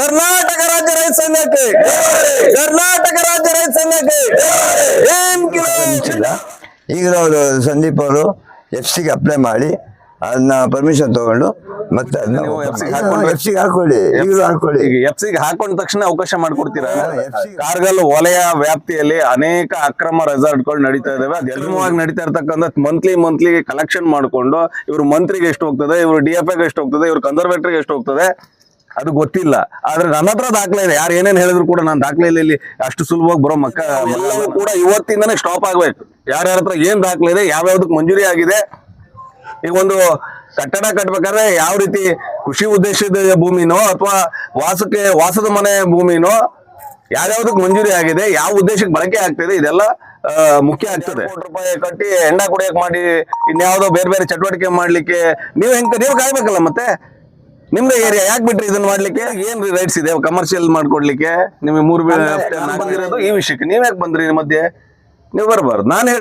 ಕರ್ನಾಟಕ ರಾಜ್ಯ ರೈತ ಸಂಘಕ್ಕೆ ಕರ್ನಾಟಕ ರಾಜ್ಯ ರೈತ ಸಂಘಕ್ಕೆ. ಏನ್ ಈಗ ಅವರು ಸಂದೀಪ್ ಅವರು ಎಫ್ ಸಿಗೆ ಅಪ್ಲೈ ಮಾಡಿ ಅದನ್ನ ಪರ್ಮಿಷನ್ ತಗೊಂಡು ಮತ್ತೆ ಎಫ್ ಸಿಗೆ ಹಾಕೊಳ್ಳಿ ಈಗಲೂ ಹಾಕೊಳ್ಳಿ. ಈಗ ಎಫ್ ಸಿಗೆ ಹಾಕೊಂಡ ತಕ್ಷಣ ಅವಕಾಶ ಮಾಡ್ಕೊಡ್ತೀರಾ? ಕಾರ್ಗಲ್ ವಲಯ ವ್ಯಾಪ್ತಿಯಲ್ಲಿ ಅನೇಕ ಅಕ್ರಮ ರೆಸಾರ್ಟ್ಗಳು ನಡೀತಾ ಇದಾವೆ. ಅಕ್ರಮವಾಗಿ ನಡೀತಾ ಇರ್ತಕ್ಕಂಥ ಮಂತ್ಲಿ ಮಂತ್ಲಿ ಕಲೆಕ್ಷನ್ ಮಾಡ್ಕೊಂಡು ಇವ್ರು ಮಂತ್ರಿಗೆ ಎಷ್ಟು ಹೋಗ್ತದೆ ಇವ್ರು ಡಿ ಎಫ್ ಎಷ್ಟು ಹೋಗ್ತದೆ ಇವ್ರು ಕನ್ಸರ್ವೇಟರ್ಗೆ ಎಷ್ಟು ಹೋಗ್ತದೆ ಅದು ಗೊತ್ತಿಲ್ಲ. ಆದ್ರೆ ನನ್ನ ಹತ್ರ ದಾಖಲೆ ಇದೆ. ಯಾರು ಏನೇನ್ ಹೇಳಿದ್ರು ಕೂಡ ನಾನು ದಾಖಲೆ ಇಲ್ಲ ಇಲ್ಲಿ ಅಷ್ಟು ಸುಲಭವಾಗಿ ಬರೋ ಮಕ್ಕ ಕೂಡ ಇವತ್ತಿಂದನೇ ಸ್ಟಾಪ್ ಆಗ್ಬೇಕು. ಯಾರ್ಯಾರ ಹತ್ರ ಏನ್ ದಾಖಲೆ ಇದೆ ಯಾವ್ಯಾವ್ದಕ್ಕೆ ಮಂಜೂರಿ ಆಗಿದೆ, ಈಗ ಒಂದು ಕಟ್ಟಡ ಕಟ್ಬೇಕಾದ್ರೆ ಯಾವ ರೀತಿ ಕೃಷಿ ಉದ್ದೇಶದ ಭೂಮಿನೋ ಅಥವಾ ವಾಸಕ್ಕೆ, ವಾಸದ ಮನೆ ಭೂಮಿನೋ ಯಾವ್ಯಾವ್ದಕ್ಕೆ ಮಂಜೂರಿ ಆಗಿದೆ, ಯಾವ ಉದ್ದೇಶಕ್ಕೆ ಬಳಕೆ ಆಗ್ತಿದೆ, ಇದೆಲ್ಲ ಮುಖ್ಯ ಆಗ್ತದೆ. ರೂಪಾಯಿ ಕಟ್ಟಿ ಎಂಡ ಕುಡಿಯಕ್ ಮಾಡಿ, ಇನ್ಯಾವುದೋ ಬೇರೆ ಬೇರೆ ಚಟುವಟಿಕೆ ಮಾಡ್ಲಿಕ್ಕೆ ನೀವು ಹೆಂಗ್, ನೀವು ಕಾಯ್ಬೇಕಲ್ಲ ಮತ್ತೆ? ನಿಮ್ದೇ ಏರಿಯಾ ಯಾಕೆ ಬಿಟ್ರಿ ಇದನ್ನ ಮಾಡ್ಲಿಕ್ಕೆ? ಏನ್ ರೈಟ್ಸ್ ಇದೆ? ಕಮರ್ಷಿಯಲ್ ಮಾಡ್ಕೊಡ್ಲಿಕ್ಕೆ? ನಿಮಗೆ ಮೂರು ಬಂದಿರೋದು ಈ ವಿಷಯಕ್ಕೆ. ನೀವ್ ಯಾಕೆ ಬಂದ್ರಿ ಮಧ್ಯೆ? ನೀವು ಬರಬಾರ್ದು. ನಾನು